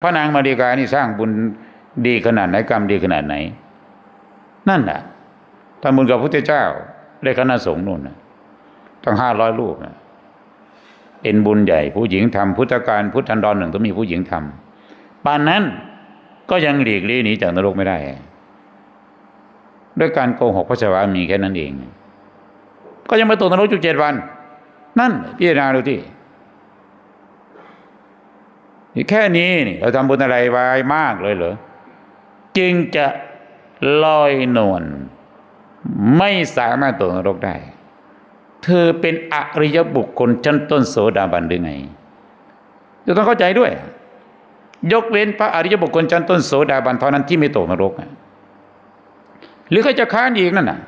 พระนางมาริกานี่สร้างบุญดีขนาดไหนกรรมดีขนาดไหน นั่นแหละทำบุญกับพระพุทธเจ้าได้คณะสงฆ์นู่นนะตั้งห้าร้อยรูปนะเป็นบุญใหญ่ ผู้หญิงทำพุทธการพุทธันดรหนึ่งต้องมีผู้หญิงทำปานนั้นก็ยังหลีกลี่หนีจากนรกไม่ได้ ด้วยการโกหกพระสวามีแค่นั้นเอง ก็ยังมาตกนรกอยู่เจ็ดวัน นั่นพิจารณาดูที่ แค่นี้นี่เราทำบุญอะไรไว้มากเลยเหรอจึงจะลอยนวลไม่สามารถตกนรกได้ เธอเป็นอริยบุคคลชั้นต้นโสดาบันหรือไงจะต้องเข้าใจด้วย ยกเว้นพระอริยบุคคลชั้นต้นโสดาบันเท่านั้นที่ไม่ตกนรกหรือเขาจะค้านอีกนั่นน่ะ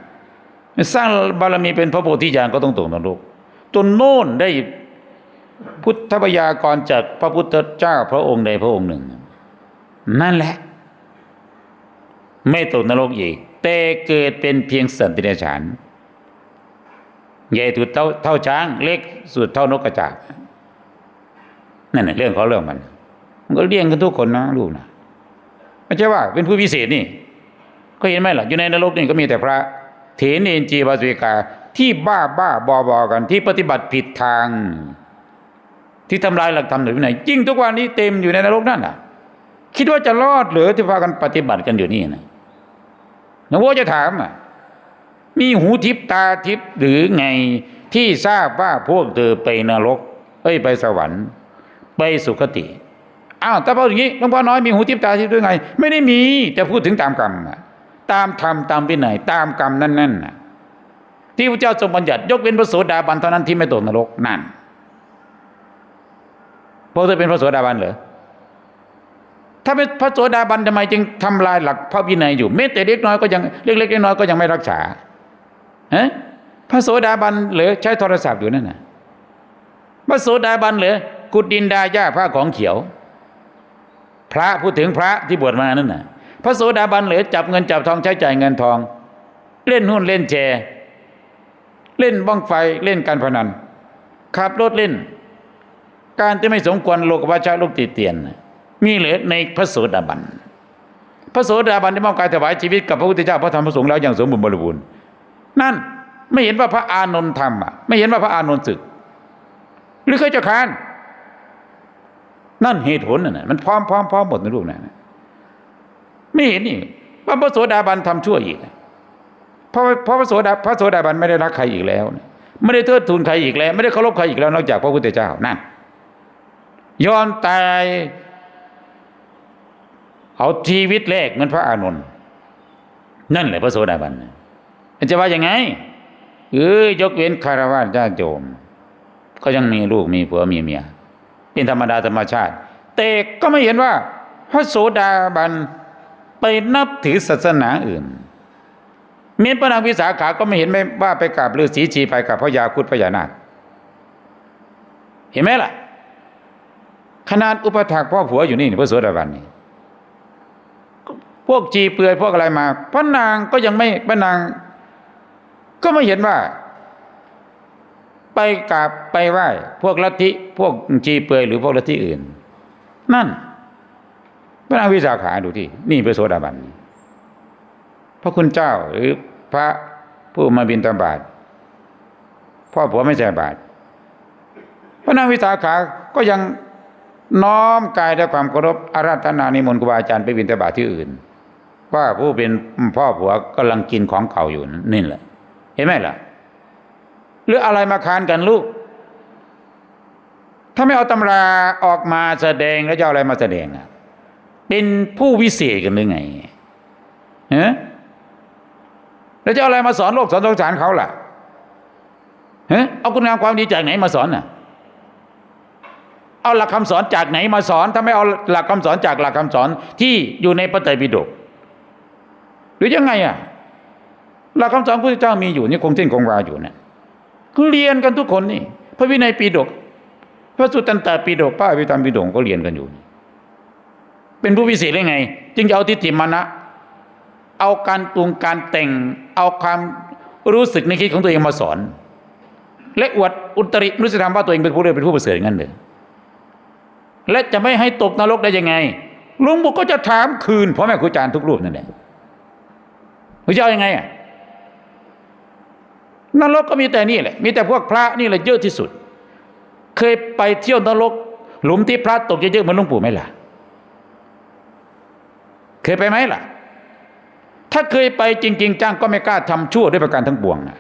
สร้างบารมีเป็นพระโพธิญาณก็ต้องตกนรกตัวโน่นได้ พุทธพยากรจากพระพุทธเจ้าพระองค์ใดพระองค์หนึ่ง นั่นแหละ ไม่ตกนรกอีกแต่เกิดเป็นเพียงสัตว์ดิเรกชันใหญ่สุดเท่าเท่าช้างเล็กสุดเท่านกกระจาบนั่นแหละเรื่องเของเรื่องมัน มันก็เลี้ยงกันทุกคนนะลูกนะไม่ใช่ว่าเป็นผู้พิเศษนี่ ก็เห็นไหมล่ะอยู่ในนรกนี่ก็มีแต่พระ เถนเอนจีบาสุิกาที่บ้าบ้าบอบอกันที่ปฏิบัติผิดทาง ที่ทำลายหลักธรรมหรือวินัยจริงทุกวันนี้เต็มอยู่ในนรกนั่นน่ะ คิดว่าจะรอดหรือที่พากันปฏิบัติกันอยู่นี่นะหลวงพ่อจะถามอะมีหูทิพตาทิพหรือไงที่ทราบว่าพวกเธอไปนรก เอ้ยไปสวรรค์ ไปสุคติอ้าวแต่พออย่างนี้หลวงพ่อน้อยมีหูทิพตาทิพด้วยไง ไม่ได้มีแต่พูดถึงตามกรรมอะตามธรรมตามวินัยตามกรรมนั่นนั่นน่ะที่พระเจ้าทรงบัญญัติยกเว้นพระโสดาบันเท่านั้นที่ไม่ตกนรกนั่น พราะเธอเป็นพระโสดาบันเหรอถ้าเป็นพระโสดาบันทำไมจึงทำลายหลักพระวินัยอยู่แม้แต่เล็กน้อยก็ยังเล็กๆน้อยๆก็ยังไม่รักษาฮะพระโสดาบันเหรือใช้โทรศัพท์อยู่นั่นน่ะพระโสดาบันเหรือกุดดินดาหญ้าผ้าของเขียว พระพูดถึงพระที่บวชมานั่นน่ะ พระโสดาบันเหรือจับเงินจับทองใช้จ่ายเงินทอง เล่นหุ้นเล่นแชร์เล่นบ้องไฟเล่นการพนันขับรถเล่น การที่ไม่สมควรโลกวัชชะโลกติเตียน มีเหลือในพระโสดาบัน พระโสดาบันได้มอบกายถวายชีวิตกับพระพุทธเจ้าพระธรรมพระสงฆ์แล้วอย่างสมบูรณ์บริบูรณ์นั่นไม่เห็นว่าพระอานนท์ทำอะ ไม่เห็นว่าพระอานนท์ศึก หรือเคยจะค้านนั่นเหตุผลน่ะมันพร้อมพร้อมพร้อมหมดในรูปนั้นไม่เห็นนี่ว่าพระโสดาบันทำชั่วอีกเพราะเพราะพระโสดาพระโสดาบันไม่ได้รักใครอีกแล้ว ไม่ได้เทิดทูนใครอีกแล้ว ไม่ได้เคารพใครอีกแล้วนอกจากพระพุทธเจ้านั่น ยอมตายเอาชีวิตแรกเหมือนพระอานนท์นั่นแหละพระโสดาบันมันจะว่ายังไงเอ้ยยกเว้นคารวะญาติโยมก็ยังมีลูกมีผัวมีเมียเป็นธรรมดาธรรมชาติ แต่ก็ไม่เห็นว่า พระโสดาบันไปนับถือศาสนาอื่นเมียนพระนางวิสาขาก็ไม่เห็นไม่ว่าไปกราบฤาษีชีไปกับพระยาคุดพญานาคเห็นไหมล่ะ ขนาดอุปถากพ่อผัวอยู่นี่พระโสดาบันนี่พวกจีเปือยพวกอะไรมาพระนางก็ยังไม่พระนาง ก็ไม่เห็นว่า ไปกราบไปไหว้พวกลัทธิพวกจีเปือยหรือพวกลัทธิอื่น นั่น พระนางวิสาขาดูที่ นี่พระโสดาบันพระคุณเจ้าหรือพระผู้มาบินตบาตพ่อผัวไม่ใช่บาตรพระนางวิสาขาก็ยัง น้อมกายด้วยความเคารพอาราธนานิมนต์ครูบาอาจารย์ไปบินตบาตที่อื่น ว่าผู้เป็นพ่อผัวกำลังกินของเก่าอยู่นี่แหละ เห็นไหมล่ะ หรืออะไรมาคานกันลูก ถ้าไม่เอาตำราออกมาแสดงแล้วจะเอาอะไรมาแสดงอะ เป็นผู้วิเศษกันหรือไงเฮ้แล้วจะเอาอะไรมาสอนโลกสอนสงสารเขาล่ะเฮ้เอาคุณงามความดีจากไหนมาสอนน่ะ เอาหลักคำสอนจากไหนมาสอนถ้าไม่เอาหลักคำสอนจากหลักคำสอนที่อยู่ในพระไตรปิฎกหรือยังไงอะหลักคำสอนพระเจ้ามีอยู่นี่คงเส้นคงวาอยู่เนี่ยก็เรียนกันทุกคนนี่ พระวินัยปิฎกพระสุตตันตปิฎกพระอภิธรรมปิฎกก็เรียนกันอยู่ เป็นผู้วิเศษได้ไง จึงจะเอาทิฏฐิมานะ เอาการปรุงการแต่ง เอาความรู้สึกในคิดของตัวเองมาสอน และอวดอุตริมนุสธรรมว่าตัวเองเป็นผู้เรียนเป็นผู้ประเสริฐงั้นเลย และจะไม่ให้ตกนรกได้ยังไงลวงปู่ก็จะถามคืนพ่อแม่ครูอาจารย์ทุกรูปนั่นแหละหรือจะเอายังไงอะนรกก็มีแต่นี่แหละ มีแต่พวกพระนี่แหละเยอะที่สุด เคยไปเที่ยวนรก หลุมที่พระตกเยอะๆเหมือนลวงปู่ไหมล่ะ เคยไปไหมล่ะ ถ้าเคยไปจริง ๆจ้างก็ไม่กล้าทำชั่วด้วยประการทั้งปวงนะ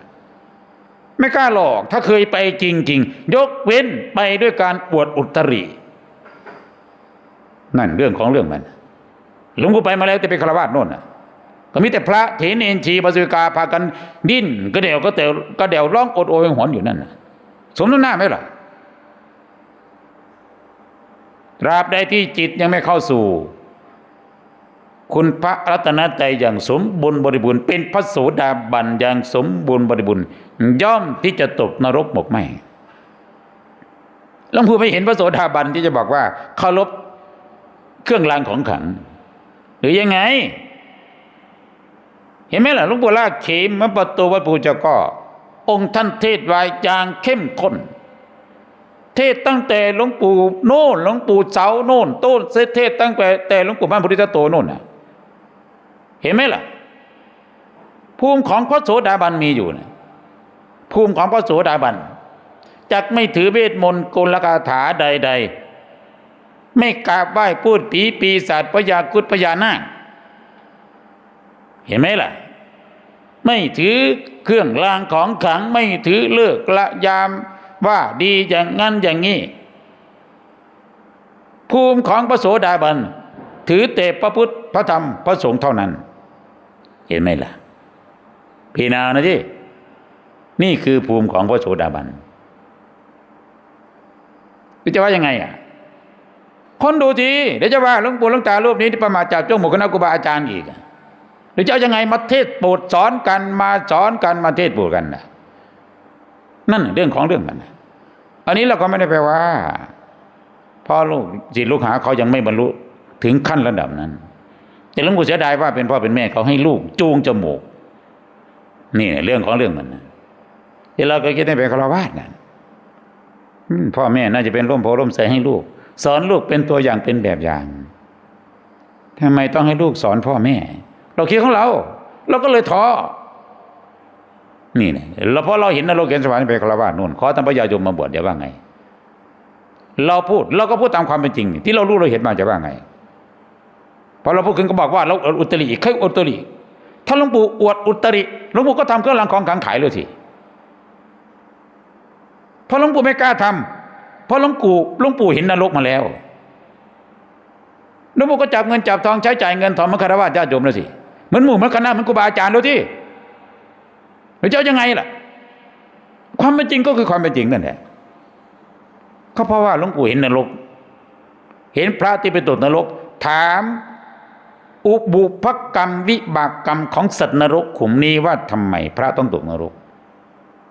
ไม่กล้าหลอก ถ้าเคยไปจริง ๆ ยกเว้นไปด้วยการอวดอุตริ นั่นเรื่องของเรื่องมันหลวงปู่ไปมาแล้วแต่เป็นฆราวาสโน่นน่ะก็มีแต่พระเถรเอนชีปสุกาพากันดิ้นก็เดวก็เตวก็เดวร้องอดโอยหอนอยู่นั่นนะสมน้ำหน้าไหมล่ะตราบใดที่จิตยังไม่เข้าสู่ คุณพระรัตนตรัยอย่างสมบูรณ์บริบูรณ์เป็นพระโสดาบันอย่างสมบูรณ์บริบูรณ์ย่อมที่จะตกนรกหมกไหมหลวงปู่ไม่เห็นพระโสดาบันที่จะบอกว่าเคารพ เครื่องรางของขลัง หรือยังไง เห็นไหมล่ะหลวงปู่ลากเขมมาประตูวัดปูเจ้าก็ องค์ท่านเทศไวายจางเข้มข้น เทศตั้งแต่หลวงปู่โน่นหลวงปู่เสาโน่นต้นเทศตั้งแต่แต่หลวงปู่บ้านพุทธโตโน่นน่ะ เห็นไหมล่ะ ภูมิของพระโสดาบันมีอยู่นะภูมิของพระโสดาบันจักไม่ถือเวทมนต์กลคาถาใด ๆ ไม่กราบไหว้พูดผีปีศาจพยาคุดพญานาคเห็นไหมล่ะ ไม่ถือเครื่องรางของขลังไม่ถือเลิกละยามว่าดีอย่างนั้นอย่างนี้ ภูมิของพระโสดาบัน ถือแต่พระพุทธพระธรรมพระสงฆ์เท่านั้น เห็นไหมล่ะ พี่นาวนะที่นี่คือภูมิของพระโสดาบันจะว่ายังไงอะ คนดูทีเดี๋ยวจะว่าหลวงปู่หลวงตารูปนี้ที่ประมาทจากจ้าหมู่คณะครูบาอาจารย์อีกหรือจะเอายังไงมาเทศโปรดสอนกันมาสอนกันมาเทศโปรดกันนะนั่นเรื่องของเรื่องมันนะอันนี้เราก็ไม่ได้แปลว่าพ่อลูกจิตลูกหาเขายังไม่บรรลุถึงขั้นระดับนั้น แต่หลวงปู่เสียดายว่าเป็นพ่อเป็นแม่เขาให้ลูกจูงจมูกนี่เรื่องของเรื่องมันนะที่เราก็คิดให้เป็นฆราวาสนะพ่อแม่น่าจะเป็นร่มโพร่มใสให้ลูก สอนลูกเป็นตัวอย่างเป็นแบบอย่างทำไมต้องให้ลูกสอนพ่อแม่ เราคิดของเรา เราก็เลยท้อนี่เนี่ยเราพราะเราเห็นนรกเห็นสวรรค์ไปฆราวานู่นขอท่านพระยายมมาบวชเดี๋ยวว่าไง เราพูดเราก็พูดตามความเป็นจริง ที่เรารู้เราเห็นมาจะว่าไงพอเราพูดขึ้นก็บอกว่าเราอุตริอีกใครอุตริถ้าหลวงปู่อวดอุตริหลวงปู่ก็ทำเครื่องรางของขลังขายเลยสิพราะหลวงปู่ไม่กล้าทำ เพราะหลวงปู่หลวงปู่เห็นนรกมาแล้วหลวงปู่ก็จับเงินจับทองใช้จ่ายเงินทองมาคารวะญาติโยมแล้วสิเหมือนหมู่เหมือนคณะเหมือนครูบาอาจารย์แล้วที่เราจะเอายังไงล่ะ ความเป็นจริงก็คือความเป็นจริงนั่นแหละก็เพราะว่าหลวงปู่เห็นนรก เห็นพระที่ไปตกนรก ถามอุบุพกรรมวิบากกรรมของสัตว์นรกขุมนี้ว่าทำไมพระต้องตกนรก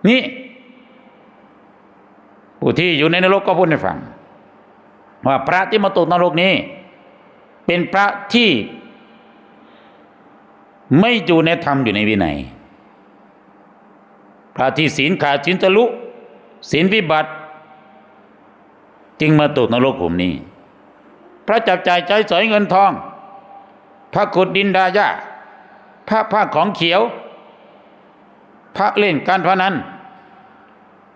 นี่ ผู้ที่อยู่ในนรกก็พูดให้ฟัง ว่าพระที่มาตกนรกนี้ เป็นพระที่ไม่อยู่ในธรรมอยู่ในวินัย พระที่ศีลขาดศีลทะลุศีลวิบัติ จึงมาตกนรกผมนี้ พระจับจ่ายใช้สอยเงินทอง พระขุดดินดายาพระผ้าของเขียว พระเล่นการพนัน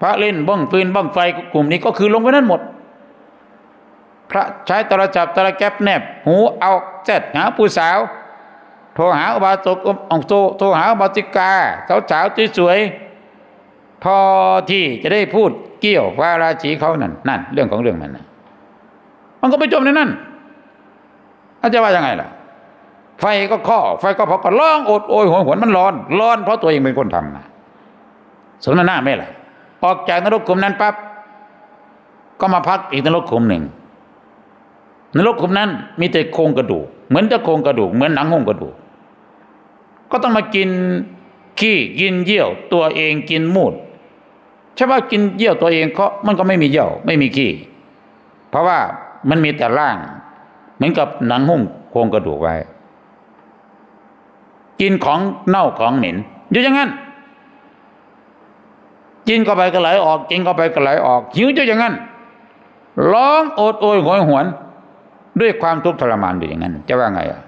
พระเล่นบ้องฟืนบ้องไฟกลุ่มนี้ก็คือลงไปนั้นหมด พระใช้โทรศัพท์โทรแก๊ปแนบ หูเอาแซดหาผู้สาว โทรหาอบาตกองโตโทรหาบาติกาสาวสาวสวยพอที่จะได้พูดเกี่ยวพระราชีเขานั่นนั่น เรื่องของเรื่องมันนะมันก็ไปจมในนั่นอาจะว่ายังไงล่ะ ไฟก็ข้อ ไฟก็พอก็ร้องโอดโอยหัวหวนมันร้อน ร้อนเพราะตัวเองเป็นคนทำนะสมน้ำหน้าไม่ล่ะ ออกจากนรกขุมนั้นปั๊บก็มาพักอีกนรกขุมหนึ่งนรกขุมนั้น มีแต่โครงกระดูก เหมือนจะโครงกระดูกเหมือนหนังหุ้มกระดูก ก็ต้องมากินขี้กินเยี่ยว ตัวเองกินมูดใช่ว่ากินเยี่ยวตัวเองก็มันก็ไม่มีเยี่ยว ไม่มีขี้เพราะว่ามันมีแต่ร่าง เหมือนกับหนังหุ้มโครงกระดูกไว้ กินของเน่าของเหม็นอยู่อย่างนั้น กินเข้าไปก็ไหลออก กินเข้าไปก็ไหลออก หิวอยู่อย่างนั้นร้องโอดโอยโหยหวน ด้วยความทุกข์ทรมานอยู่อย่างนั้น จะว่าไงอะ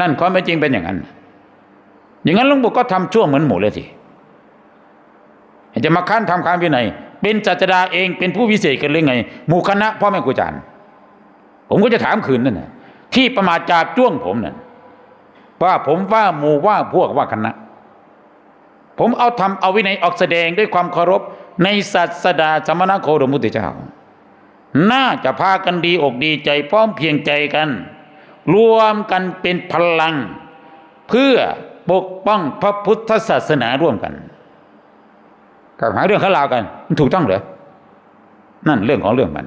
นั่นความเป็นจริงเป็นอย่างนั้น อย่างนั้นหลุงปู่ก็ทำชั่วเหมือนหมูเลยสิจะมาขั้นทำการวินัยเป็นจัจดาเองเป็นผู้วิเศษกันเลยไงหมู่คณะพ่อแม่ครูอาจารย์ผมก็จะถามคืนนั่นนะที่ประมาทจาบจ้วงผมนั่นว่าผมว่าหมู่ว่าพวกว่าคณะ ผมเอาทำเอาวินัยออกแสดงด้วยความเคารพในศาสดาสมณโคดมุติเจ้า น่าจะพากันดีอกดีใจพร้อมเพียงใจกัน รวมกันเป็นพลัง เพื่อปกป้องพระพุทธศาสนาร่วมกันกับหาเรื่องข้าราวกัน มันถูกต้องเหรอ นั่นเรื่องของเรื่องมัน